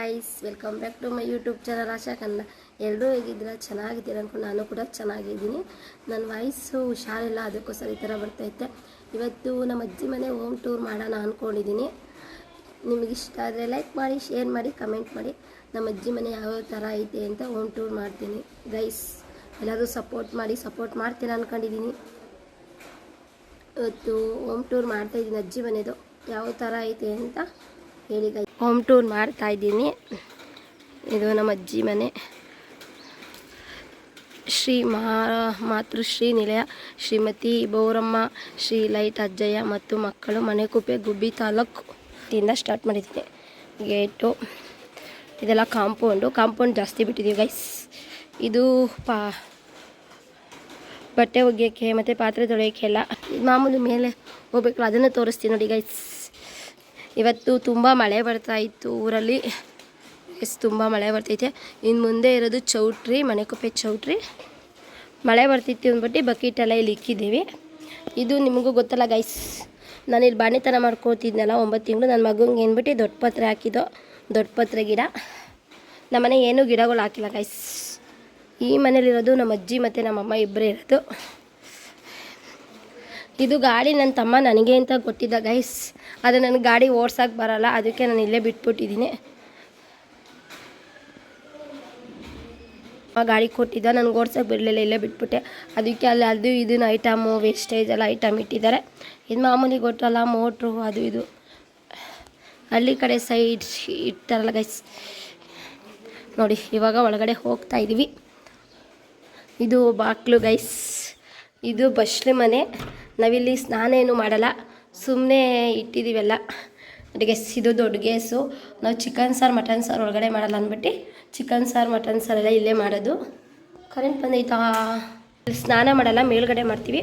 Guys welcome back to my YouTube channel Asha Kannada ಎಲ್ಲರೂ ಹೇಗಿದ್ದೀರಾ? ಚೆನ್ನಾಗಿದ್ದೀರ ಅನ್ಕೊಂಡು ನಾನು ಕೂಡ ಚೆನ್ನಾಗಿದ್ದೀನಿ. ನನ್ನ ವಾಯ್ಸು ಹುಷಾರಿಲ್ಲ ಅದಕ್ಕೋಸ್ಕರ ಈ ಥರ ಬರ್ತೈತೆ ಇವತ್ತು ನಮ್ಮ ಅಜ್ಜಿ ಮನೆ ಹೋಮ್ ಟೂರ್ ಮಾಡೋಣ ಅಂದ್ಕೊಂಡಿದ್ದೀನಿ ನಿಮಗಿಷ್ಟ ಆದರೆ ಲೈಕ್ ಮಾಡಿ ಶೇರ್ ಮಾಡಿ ಕಮೆಂಟ್ ಮಾಡಿ. ನಮ್ಮ ಅಜ್ಜಿ ಮನೆ ಯಾವ್ಯಾವ ಥರ ಐತೆ ಅಂತ ಹೋಮ್ ಟೂರ್ ಮಾಡ್ತೀನಿ. ಗೈಸ್ ಎಲ್ಲರೂ ಸಪೋರ್ಟ್ ಮಾಡಿ ಸಪೋರ್ಟ್ ಮಾಡ್ತೀನಿ ಅಂದ್ಕೊಂಡಿದ್ದೀನಿ ಇವತ್ತು ಹೋಮ್ ಟೂರ್ ಮಾಡ್ತಾಯಿದ್ದೀನಿ ಅಜ್ಜಿ ಮನೆದು. ಯಾವ ಥರ ಐತೆ ಅಂತ ಹೇಳಿ ಹೋಮ್ ಟೂರ್ ಮಾಡ್ತಾ ಇದ್ದೀನಿ. ಇದು ನಮ್ಮ ಅಜ್ಜಿ ಮನೆ. ಶ್ರೀ ಮಹಾ ಮಾತೃಶ್ರೀ ನಿಲಯ, ಶ್ರೀಮತಿ ಬೋರಮ್ಮ, ಶ್ರೀ ಲೈಟ್ ಅಜ್ಜಯ್ಯ ಮತ್ತು ಮಕ್ಕಳು ಮನೆ ಮನೆಕುಪ್ಪೆ ಗುಬ್ಬಿ ತಾಲೂಕು ಇಂದ ಸ್ಟಾರ್ಟ್ ಮಾಡಿದ್ದೀನಿ. ಗೇಟು, ಇದೆಲ್ಲ ಕಾಂಪೌಂಡು. ಕಾಂಪೌಂಡ್ ಜಾಸ್ತಿ ಬಿಟ್ಟಿದ್ದೀವಿ ಗೈಸ್ ಇದು ಪಾ, ಬಟ್ಟೆ ಒಗೆಯೋಕ್ಕೆ ಮತ್ತು ಪಾತ್ರೆ ತೊಳೆಯೋಕ್ಕೆಲ್ಲ ಮಾಮೂಲಿ ಮೇಲೆ ಹೋಗ್ಬೇಕು ಅದನ್ನು ತೋರಿಸ್ತೀನಿ ನೋಡಿ ಗೈಸ್ ಇವತ್ತು ತುಂಬ ಮಳೆ ಬರ್ತಾ ಇತ್ತು ಊರಲ್ಲಿ. ಎಸ್ ತುಂಬ ಮಳೆ ಬರ್ತೈತೆ ಇನ್ನು ಮುಂದೆ ಇರೋದು ಚೌಟ್ರಿ, ಮನೆಕೊಪ್ಪೆ ಚೌಟ್ರಿ. ಮಳೆ ಬರ್ತಿತ್ತು ಅಂದ್ಬಿಟ್ಟು ಬಕೀಟೆಲ್ಲ ಇಲ್ಲಿ ಇಕ್ಕಿದ್ದೀವಿ. ಇದು ನಿಮಗೂ ಗೊತ್ತಲ್ಲ ಗೈಸ್ ನಾನು ಇಲ್ಲಿ ಬಾಣಿತನ ಮಾಡ್ಕೋತಿದ್ನಲ್ಲ ಒಂಬತ್ತು ತಿಂಗಳು ನನ್ನ ಮಗಂಗೆ ಏನ್ಬಿಟ್ಟು ದೊಡ್ಡ ಪತ್ರೆ ಹಾಕಿದ್ದು, ದೊಡ್ಡ ಪತ್ರೆ ಗಿಡ. ನಮ್ಮನೆ ಏನೂ ಗಿಡಗಳು ಹಾಕಿಲ್ಲ ಗೈಸ್ ಈ ಮನೇಲಿರೋದು ನಮ್ಮ ಅಜ್ಜಿ ಮತ್ತು ನಮ್ಮಮ್ಮ ಇಬ್ಬರೇ ಇರೋದು. ಇದು ಗಾಡಿ ನನ್ನ ತಮ್ಮ ನನಗೆ ಅಂತ ಗೊತ್ತಿದ್ದ ಗೈಸ್ ಅದು ನನ್ನ ಗಾಡಿ ಓಡ್ಸೋಕ್ಕೆ ಬರಲ್ಲ, ಅದಕ್ಕೆ ನಾನು ಇಲ್ಲೇ ಬಿಟ್ಬಿಟ್ಟಿದ್ದೀನಿ. ಆ ಗಾಡಿ ಕೊಟ್ಟಿದ್ದ, ನನಗೆ ಓಡ್ಸೋಕೆ ಬಿಡಲಿಲ್ಲ, ಇಲ್ಲೇ ಬಿಟ್ಬಿಟ್ಟೆ. ಅದಕ್ಕೆ ಅಲ್ಲಿ ಅದು ಇದನ್ನ ಐಟಮು ವೇಸ್ಟೇಜ್ ಎಲ್ಲ ಐಟಮ್ ಇಟ್ಟಿದ್ದಾರೆ. ಇದು ಮಾಮೂಲಿ ಗೊತ್ತಲ್ಲ ಮೋಟ್ರು ಅದು ಇದು. ಹಳ್ಳಿ ಕಡೆ ಸೈಡ್ ಇಟ್ಟಾರಲ್ಲ ಗೈಸ್ ನೋಡಿ, ಇವಾಗ ಒಳಗಡೆ ಹೋಗ್ತಾ ಇದ್ದೀವಿ ಇದು ಬಾಕ್ಲು ಗೈಸ್ ಇದು ಬಸ್ಲಿ ಮನೆ. ನಾವಿಲ್ಲಿ ಸ್ನಾನ ಏನು ಮಾಡಲ್ಲ ಸುಮ್ಮನೆ ಇಟ್ಟಿದ್ದೀವಲ್ಲ ಗೆಸ್ ಇದು ದೊಡ್ಡ ಗೇಸು ನಾವು ಚಿಕನ್ ಸಾರು ಮಟನ್ ಸಾರು ಒಳಗಡೆ ಮಾಡಲ್ಲ ಅಂದ್ಬಿಟ್ಟು ಚಿಕನ್ ಸಾರು ಮಟನ್ ಸಾರೆಲ್ಲ ಇಲ್ಲೇ ಮಾಡೋದು. ಕರೆಂಟ್ ಬಂದೈತಾ? ಸ್ನಾನ ಮಾಡಲ್ಲ, ಮೇಲ್ಗಡೆ ಮಾಡ್ತೀವಿ.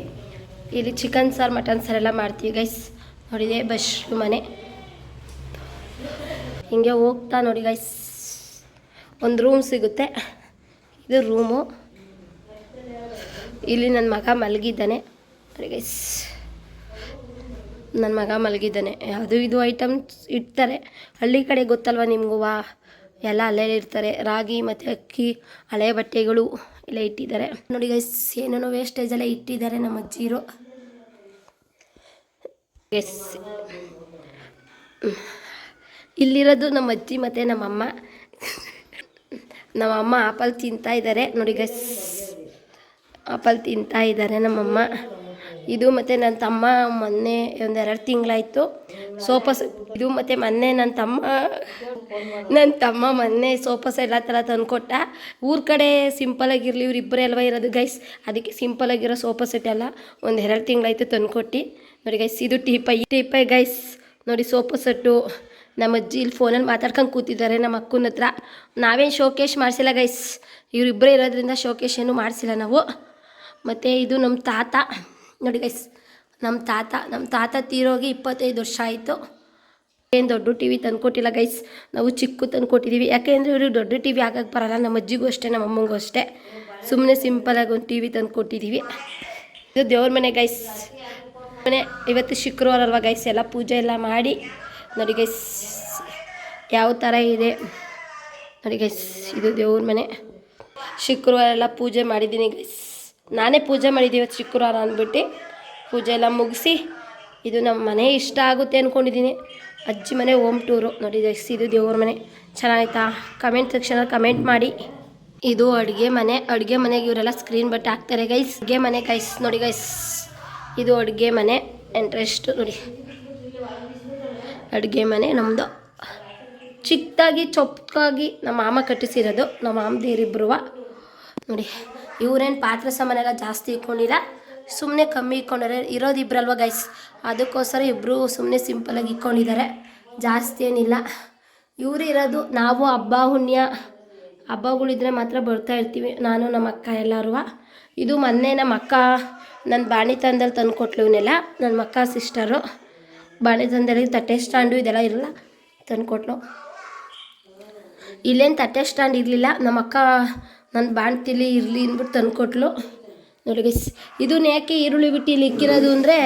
ಇಲ್ಲಿ ಚಿಕನ್ ಸಾರು ಮಟನ್ ಸಾರೆಲ್ಲ ಮಾಡ್ತೀವಿ ಗೈಸ್ ನೋಡಿದೆ ಬಶ್ ಮನೆ. ಹಿಂಗೆ ಹೋಗ್ತಾ ನೋಡಿ ಗೈಸ್ ಒಂದು ರೂಮ್ ಸಿಗುತ್ತೆ. ಇದು ರೂಮು ಇಲ್ಲಿ ನನ್ನ ಮಗ ಮಲಗಿದ್ದಾನೆ. ಗೈಸ್ ನನ್ನ ಮಗ ಮಲಗಿದ್ದಾನೆ. ಅದು ಇದು ಐಟಮ್ಸ್ ಇಡ್ತಾರೆ. ಹಳ್ಳಿ ಕಡೆ ಗೊತ್ತಲ್ವ ನಿಮಗೂ? ವಾ, ಎಲ್ಲ ಅಲ್ಲೇ ಇರ್ತಾರೆ ರಾಗಿ ಮತ್ತು ಅಕ್ಕಿ, ಹಳೆ ಬಟ್ಟೆಗಳು ಎಲ್ಲ ಇಟ್ಟಿದ್ದಾರೆ. ನೋಡಿ ಗೈಸ್ ಏನೇನೋ ವೇಸ್ಟೇಜ್ ಎಲ್ಲ ಇಟ್ಟಿದ್ದಾರೆ ನಮ್ಮ ಅಜ್ಜಿರು ಎಸ್ ಇಲ್ಲಿರೋದು ನಮ್ಮ ಅಜ್ಜಿ ಮತ್ತು ನಮ್ಮಮ್ಮ ನಮ್ಮಮ್ಮ ಆಪಲ್ ತಿಂತಾ ಇದ್ದಾರೆ. ನೋಡಿ ಗೈಸ್ ಆಪಲ್ ತಿಂತಾ ಇದ್ದಾರೆ ನಮ್ಮಮ್ಮ ಇದು ಮತ್ತು ನನ್ನ ತಮ್ಮ ಮೊನ್ನೆ ಒಂದೆರಡು ತಿಂಗಳಾಯಿತು. ಸೋಫಾ ಇದು ಮತ್ತು ಮೊನ್ನೆ ನನ್ನ ತಮ್ಮ ನನ್ನ ತಮ್ಮ ಮೊನ್ನೆ ಸೋಫಾ ಸ ಎಲ್ಲ ಥರ ತಂದುಕೊಟ್ಟ. ಊರ ಕಡೆ ಸಿಂಪಲಾಗಿರಲಿ ಇವ್ರಿಬ್ಬರೇ ಅಲ್ವಾ ಇರೋದು ಗೈಸ್ ಅದಕ್ಕೆ ಸಿಂಪಲಾಗಿರೋ ಸೋಫಾ ಸೆಟ್ ಎಲ್ಲ ಒಂದು ಎರಡು ತಿಂಗಳಾಯ್ತು ತಂದುಕೊಟ್ಟು. ನೋಡಿ ಗೈಸ್ ಇದು ಟೀಪೈ ಟೀಪೈ ಗೈಸ್ ನೋಡಿ ಸೋಫಾ ಸೆಟ್ಟು ನಮ್ಮ ಅಜ್ಜಿ ಇಲ್ಲಿ ಫೋನಲ್ಲಿ ಮಾತಾಡ್ಕೊಂಡು ಕೂತಿದ್ದಾರೆ ನಮ್ಮ ಅಕ್ಕನ ಹತ್ರ. ನಾವೇನು ಶೋಕೇಶ್ ಮಾಡಿಸಿಲ್ಲ ಗೈಸ್ ಇವರಿಬ್ಬರೇ ಇರೋದ್ರಿಂದ ಶೋಕೇಶ್ ಏನು ಮಾಡಿಸಿಲ್ಲ ನಾವು. ಮತ್ತು ಇದು ನಮ್ಮ ತಾತ. ನೋಡಿ ಗೈಸ್ ನಮ್ಮ ತಾತ ನಮ್ಮ ತಾತ ತೀರೋಗಿ ಇಪ್ಪತ್ತೈದು ವರ್ಷ ಆಯಿತು. ಏನು ದೊಡ್ಡ ಟಿ ವಿ ತಂದುಕೊಟ್ಟಿಲ್ಲ ಗೈಸ್ ನಾವು ಚಿಕ್ಕ ತಂದುಕೊಟ್ಟಿದ್ದೀವಿ ಯಾಕೆಂದರೆ ಇವರು ದೊಡ್ಡ ಟಿ ವಿ ಆಗಕ್ಕೆ ಬರಲ್ಲ, ನಮ್ಮ ಅಜ್ಜಿಗೂ ಅಷ್ಟೇ, ನಮ್ಮ ಅಮ್ಮಂಗೂ ಅಷ್ಟೇ. ಸುಮ್ಮನೆ ಸಿಂಪಲಾಗಿ ಒಂದು ಟಿ ವಿ ತಂದುಕೊಟ್ಟಿದ್ದೀವಿ ಇದು ದೇವ್ರ ಮನೆ ಗೈಸ್ ಮನೆ ಇವತ್ತು ಶುಕ್ರವಾರ ಅಲ್ವಾ ಗೈಸ್ ಎಲ್ಲ ಪೂಜೆ ಎಲ್ಲ ಮಾಡಿ. ನೋಡಿ ಗೈಸ್ ಯಾವ ಥರ ಇದೆ. ನೋಡಿ ಗೈಸ್ ಇದು ದೇವ್ರ ಮನೆ. ಶುಕ್ರವಾರ ಎಲ್ಲ ಪೂಜೆ ಮಾಡಿದ್ದೀನಿ ಗೈಸ್ ನಾನೇ ಪೂಜೆ ಮಾಡಿದ್ದೀವಿ ಶುಕ್ರವಾರ ಅಂದ್ಬಿಟ್ಟು. ಪೂಜೆ ಎಲ್ಲ ಮುಗಿಸಿ ಇದು ನಮ್ಮ ಮನೆ ಇಷ್ಟ ಆಗುತ್ತೆ ಅಂದ್ಕೊಂಡಿದ್ದೀನಿ ಅಜ್ಜಿ ಮನೆ, ಹೋಮ್ ಟೂರು ನೋಡಿ ಗೈಸ್ ಇದು ದೇವ್ರ ಮನೆ. ಚೆನ್ನಾಗಿತ್ತಾ ಕಮೆಂಟ್ ಸೆಕ್ಷನಲ್ಲಿ ಕಮೆಂಟ್ ಮಾಡಿ. ಇದು ಅಡುಗೆ ಮನೆ. ಅಡುಗೆ ಮನೆಗೆ ಇವರೆಲ್ಲ ಸ್ಕ್ರೀನ್ ಬಟ್ಟೆ ಹಾಕ್ತಾರೆ ಗೈಸ್ ಅಡುಗೆ ಮನೆ ಗೈಸ್ ನೋಡಿ ಗೈಸ್ ಇದು ಅಡುಗೆ ಮನೆ ಇಂಟ್ರೆಸ್ಟು ನೋಡಿ. ಅಡುಗೆ ಮನೆ ನಮ್ಮದು ಚಿಕ್ಕದಾಗಿ ಚೊಪ್ಪಾಗಿ ನಮ್ಮ ಮಾಮ ಕಟ್ಟಿಸಿರೋದು. ನಮ್ಮ ಮಾಮದಿರಿಬ್ರು ನೋಡಿ, ಇವ್ರೇನು ಪಾತ್ರೆ ಸಾಮಾನೆಲ್ಲ ಜಾಸ್ತಿ ಇಟ್ಕೊಂಡಿಲ್ಲ ಸುಮ್ಮನೆ ಕಮ್ಮಿ ಇಟ್ಕೊಂಡಾರೆ ಇರೋದು ಇಬ್ಬರಲ್ವ ಗೈಸ್ ಅದಕ್ಕೋಸ್ಕರ ಇಬ್ಬರು ಸುಮ್ಮನೆ ಸಿಂಪಲಾಗಿ ಇಟ್ಕೊಂಡಿದ್ದಾರೆ. ಜಾಸ್ತಿ ಏನಿಲ್ಲ. ಇವರು ಇರೋದು ನಾವು, ಹಬ್ಬ ಹುಣ್ಯ ಹಬ್ಬಗಳಿದ್ರೆ ಮಾತ್ರ ಬರ್ತಾ ಇರ್ತೀವಿ. ನಾನು, ನಮ್ಮ ಅಕ್ಕ ಎಲ್ಲರೂ ಇದು ಮೊನ್ನೆ ನಮ್ಮ ಅಕ್ಕ ನನ್ನ ಬಾಣಿತನದಲ್ಲಿ ತಂದು ಕೊಟ್ಲು ಇವನ್ನೆಲ್ಲ. ನನ್ನ ಅಕ್ಕ ಸಿಸ್ಟರು ಬಾಣಿತನದಲ್ಲಿ ತಟ್ಟೆ ಸ್ಟ್ಯಾಂಡು ಇದೆಲ್ಲ ಇರಲ್ಲ ತಂದು ಕೊಟ್ಲು ಇಲ್ಲೇನು ತಟ್ಟೆ ಸ್ಟ್ಯಾಂಡ್ ಇರಲಿಲ್ಲ. ನಮ್ಮ ಅಕ್ಕ ನನ್ನ ಬಾಣ್ತಿಲಿ ಇರಲಿ ಅಂದ್ಬಿಟ್ಟು ತಂದುಕೊಟ್ಲು. ನೋಡಿ ಗೈಸ್ ಇದನ್ನ ಯಾಕೆ ಈರುಳ್ಳಿ ಬಿಟ್ಟು ಇಲ್ಲಿ ಇಕ್ಕಿರೋದು ಅಂದರೆ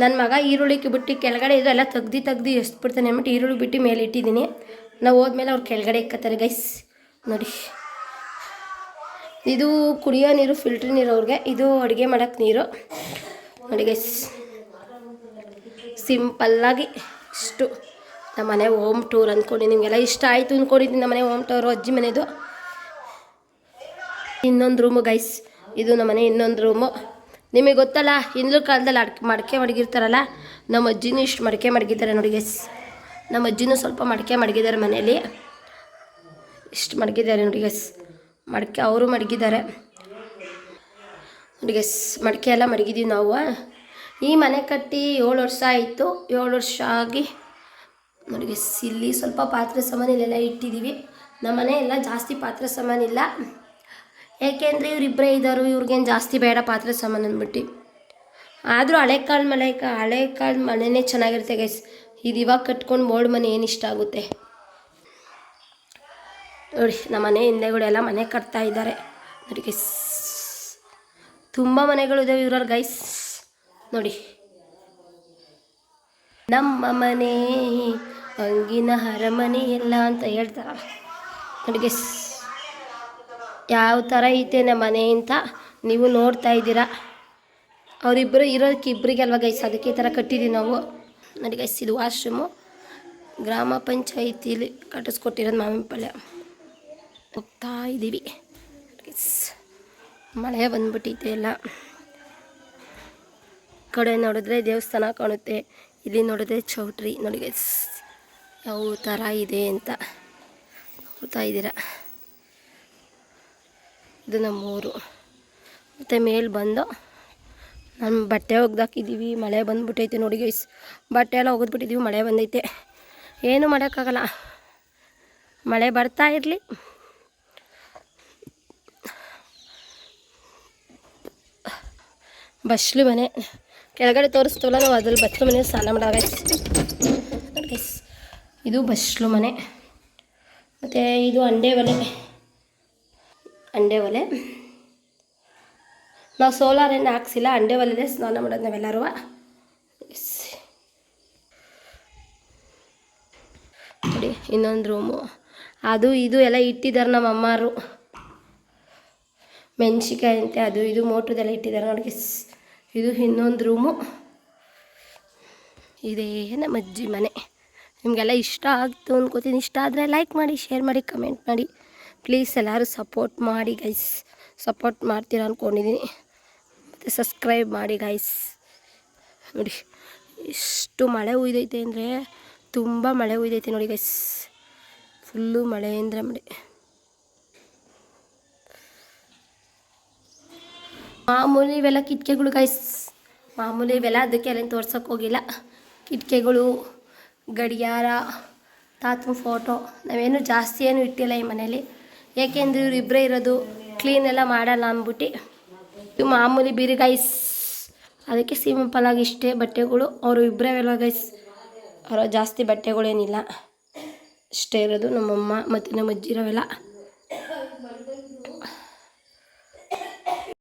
ನನ್ನ ಮಗ ಈರುಳ್ಳಿ ಬಿಟ್ಟು ಕೆಳಗಡೆ ಇದೆಲ್ಲ ತೆಗ್ದು ತೆಗ್ದು ಎಷ್ಟು ಬಿಡ್ತಾನೆ ಅಂದ್ಬಿಟ್ಟು ಈರುಳ್ಳಿ ಬಿಟ್ಟು ಮೇಲೆ ಇಟ್ಟಿದ್ದೀನಿ. ನಾವು ಹೋದ್ಮೇಲೆ ಅವ್ರು ಕೆಳಗಡೆ ಇಕ್ಕತ್ತಾರೆ ಗೈಸ್ ನೋಡಿ. ಇದು ಕುಡಿಯೋ ನೀರು ಫಿಲ್ಟ್ರ್ ನೀರು ಅವ್ರಿಗೆ, ಇದು ಅಡುಗೆ ಮಾಡೋಕ್ಕೆ ನೀರು. ನೋಡಿ ಗೈಸ್ ಸಿಂಪಲ್ಲಾಗಿ ಇಷ್ಟು. ನಮ್ಮ ಮನೆ ಹೋಮ್ ಟೂರ್ ಅಂದ್ಕೊಂಡು ನಿಮಗೆಲ್ಲ ಇಷ್ಟ ಆಯಿತು ಅಂದ್ಕೊಂಡಿದ್ದೀನಿ ನಮ್ಮ ಮನೆ ಹೋಮ್ ಟೂರು ಅಜ್ಜಿ ಮನೆದು. ಇನ್ನೊಂದು ರೂಮು ಗೈಸ್ ಇದು ನಮ್ಮ ಮನೆ, ಇನ್ನೊಂದು ರೂಮು ನಿಮಗೆ ಗೊತ್ತಲ್ಲ, ಹಿಂದಿನ ಕಾಲದಲ್ಲಿ ಅಡ್ಕೆ, ಮಡಿಕೆ ಮಡಗಿರ್ತಾರಲ್ಲ, ನಮ್ಮ ಅಜ್ಜಿನೂ ಇಷ್ಟು ಮಡಿಕೆ ಮಡಗಿದ್ದಾರೆ ನೋಡಿ ಗೈಸ್ ನಮ್ಮ ಅಜ್ಜಿನೂ ಸ್ವಲ್ಪ ಮಡಿಕೆ ಮಡಗಿದ್ದಾರೆ ಮನೆಯಲ್ಲಿ. ಇಷ್ಟು ಮಡಗಿದ್ದಾರೆ ನೋಡಿ ಗೈಸ್ ಮಡಿಕೆ ಅವರು ಮಡಗಿದ್ದಾರೆ. ನೋಡಿ ಗೈಸ್ ಮಡಿಕೆ ಎಲ್ಲ ಮಡಗಿದ್ದೀವಿ ನಾವು. ಈ ಮನೆ ಕಟ್ಟಿ ಏಳು ವರ್ಷ ಆಯಿತು. ಏಳು ವರ್ಷ ಆಗಿ, ನೋಡಿ ಗೈಸ್ ಇಲ್ಲಿ ಸ್ವಲ್ಪ ಪಾತ್ರೆ ಸಾಮಾನು ಇಲ್ಲೆಲ್ಲ ಇಟ್ಟಿದ್ದೀವಿ. ನಮ್ಮ ಮನೆ ಎಲ್ಲ ಜಾಸ್ತಿ ಪಾತ್ರೆ ಸಾಮಾನಿಲ್ಲ. ಏಕೆಂದರೆ ಇವರಿಬ್ಬರೇ ಇದ್ದರು, ಇವ್ರಿಗೇನು ಜಾಸ್ತಿ ಬೇಡ ಪಾತ್ರೆ ಸಾಮಾನು ಅಂದ್ಬಿಟ್ಟು. ಆದರೂ ಹಳೆ ಕಾಲ ಮನೆ, ಹಳೆ ಕಾಲ ಮನೆಯೇ ಚೆನ್ನಾಗಿರುತ್ತೆ ಗೈಸ್ ಇದು ಇವಾಗ ಕಟ್ಕೊಂಡು ಮೋಲ್ಡ್ ಮನೆ ಏನು ಇಷ್ಟ ಆಗುತ್ತೆ? ನೋಡಿ, ನಮ್ಮ ಮನೆ ಹಿಂದೆಗಳೆಲ್ಲ ಮನೆ ಕಟ್ತಾ ಇದ್ದಾರೆ. ನೋಡಿ ಗೈಸ್ ತುಂಬ ಮನೆಗಳು ಇದಾವೆ ಇವ್ರಲ್ಲಿ ಗೈಸ್ ನೋಡಿ. ನಮ್ಮ ಮನೆ, ಅಂಗಿನ ಅರಮನೆ ಎಲ್ಲ ಅಂತ ಹೇಳ್ತಾರ ನೋಡಿ ಗೈಸ್ ಯಾವ ಥರ ಐತೆ ನಮ್ಮ ಮನೆ ಅಂತ ನೀವು ನೋಡ್ತಾ ಇದ್ದೀರಾ. ಅವರಿಬ್ಬರು ಇರೋದಕ್ಕೆ ಇಬ್ಬರಿಗೆ ಅಲ್ವಾ ಗೈಸ್ ಅದಕ್ಕೆ ಈ ಥರ ಕಟ್ಟಿದ್ದೀವಿ ನಾವು. ನೋಡಿ ಗೈಸ್ ಇದು ವಾಶ್ರೂಮು ಗ್ರಾಮ ಪಂಚಾಯಿತಿಲಿ ಕಟ್ಟಿಸ್ಕೊಟ್ಟಿರೋದು ಮಾವಿನ ಪಲ್ಯ. ಹೋಗ್ತಾ ಇದ್ದೀವಿ. ಮಳೆ ಬಂದ್ಬಿಟ್ಟೈತೆ ಎಲ್ಲ. ಕಡೆ ನೋಡಿದ್ರೆ ದೇವಸ್ಥಾನ ಕಾಣುತ್ತೆ. ಇಲ್ಲಿ ನೋಡಿದ್ರೆ ಚೌಟ್ರಿ. ನೋಡಿ ಗೈಸ್ ಯಾವ ಥರ ಇದೆ ಅಂತ ನೋಡ್ತಾ ಇದ್ದೀರಾ. ಇದು ನಮ್ಮೂರು ಮತ್ತು ಮೇಲೆ ಬಂದು ನಮ್ಮ ಬಟ್ಟೆ ಒಗ್ದಾಕಿದ್ದೀವಿ ಮಳೆ ಬಂದ್ಬಿಟ್ಟೈತೆ ನೋಡಿ ಗೈಸ್ ಬಟ್ಟೆ ಎಲ್ಲ ಒಗೆದ್ಬಿಟ್ಟಿದ್ದೀವಿ ಮಳೆ ಬಂದೈತೆ. ಏನು ಮಾಡೋಕ್ಕಾಗಲ್ಲ. ಮಳೆ ಬರ್ತಾ ಇರಲಿ. ಬಸ್ಲು ಮನೆ. ಕೆಳಗಡೆ ತೋರಿಸ್ತೀವಲ್ಲ, ನಾವು ಅದ್ರಲ್ಲಿ ಬಸ್ಲು ಮನೆ ಸ್ನಾನ ಮಾಡೋ ಗೈಸ್ ಗೈಸ್ ಇದು ಬಸ್ಲು ಮನೆ. ಮತ್ತು ಇದು ಅಂಡೆ ಒಲೆ ಅಂಡೆ ಒಲೆ. ನಾವು ಸೋಲಾರ್ ಏನು ಹಾಕ್ಸಿಲ್ಲ, ಅಂಡೆ ಒಲೆಯಲ್ಲಿ ಸ್ನಾನ ಮಾಡೋದು ನಾವೆಲ್ಲರೂ. ನೋಡಿ, ಇನ್ನೊಂದು ರೂಮು ಅದು, ಇದು ಎಲ್ಲ ಇಟ್ಟಿದ್ದಾರೆ ನಮ್ಮ ಅಮ್ಮಾರು. ಮೆಣಸಿಕಾಯಿ ಅಂತೆ, ಅದು, ಇದು ಮೋಟ್ರದೆಲ್ಲ ಇಟ್ಟಿದ್ದಾರೆ ನೋಡಿ ಇದು ಇನ್ನೊಂದು ರೂಮು ಇದೇ ನಮ್ಮ ಅಜ್ಜಿ ಮನೆ. ನಿಮಗೆಲ್ಲ ಇಷ್ಟ ಆಗ್ತು ಅಂದ್ಕೋತೀನಿ ಇಷ್ಟ ಆದರೆ ಲೈಕ್ ಮಾಡಿ ಶೇರ್ ಮಾಡಿ ಕಮೆಂಟ್ ಮಾಡಿ. ಪ್ಲೀಸ್ ಎಲ್ಲರೂ ಸಪೋರ್ಟ್ ಮಾಡಿ ಗೈಸ್. ಸಪೋರ್ಟ್ ಮಾಡ್ತೀರಾ ಅಂದ್ಕೊಂಡಿದ್ದೀನಿ ಮತ್ತು ಸಬ್ಸ್ಕ್ರೈಬ್ ಮಾಡಿ ಗೈಸ್. ನೋಡಿ, ಎಷ್ಟು ಮಳೆ ಉಯ್ದೈತೆ ಅಂದರೆ, ತುಂಬ ಮಳೆ ಉಯ್ದೈತೆ ನೋಡಿ ಗೈಸ್. ಫುಲ್ಲು ಮಳೆ ಅಂದರೆ ಮಳೆ. ಮಾಮೂಲಿ ಇವೆಲ್ಲ ಕಿಟಕಿಗಳು ಗೈಸ್. ಮಾಮೂಲಿ ಇವೆಲ್ಲ ಅದಕ್ಕೆ ಅಲ್ಲೇನು ತೋರ್ಸೋಕೆ ಹೋಗಿಲ್ಲ. ಕಿಟಕಿಗಳು, ಗಡಿಯಾರ, ತಾತನ ಫೋಟೋ ನಾವೇನು ಜಾಸ್ತಿ ಏನು ಇಟ್ಟಿಲ್ಲ ಈ ಮನೇಲಿ ಏಕೆಂದರೆ ಇವ್ರು ಇಬ್ಬರೇ ಇರೋದು ಕ್ಲೀನ್ ಎಲ್ಲ ಮಾಡಲ್ಲ ಅಂದ್ಬಿಟ್ಟು. ಇವು ಮಾಮೂಲಿ ಬೀರಿ ಗೈಸ್ ಅದಕ್ಕೆ ಸಿಂಪಲಾಗಿ ಇಷ್ಟೇ, ಬಟ್ಟೆಗಳು. ಅವರು ಇಬ್ಬರೇ ಅಲ್ವ ಗೈಸ್ ಅವರ ಜಾಸ್ತಿ ಬಟ್ಟೆಗಳೇನಿಲ್ಲ. ಇಷ್ಟೇ ಇರೋದು ನಮ್ಮಮ್ಮ ಮತ್ತು ನಮ್ಮ ಅಜ್ಜಿ ಇರೋವೆಲ್ಲ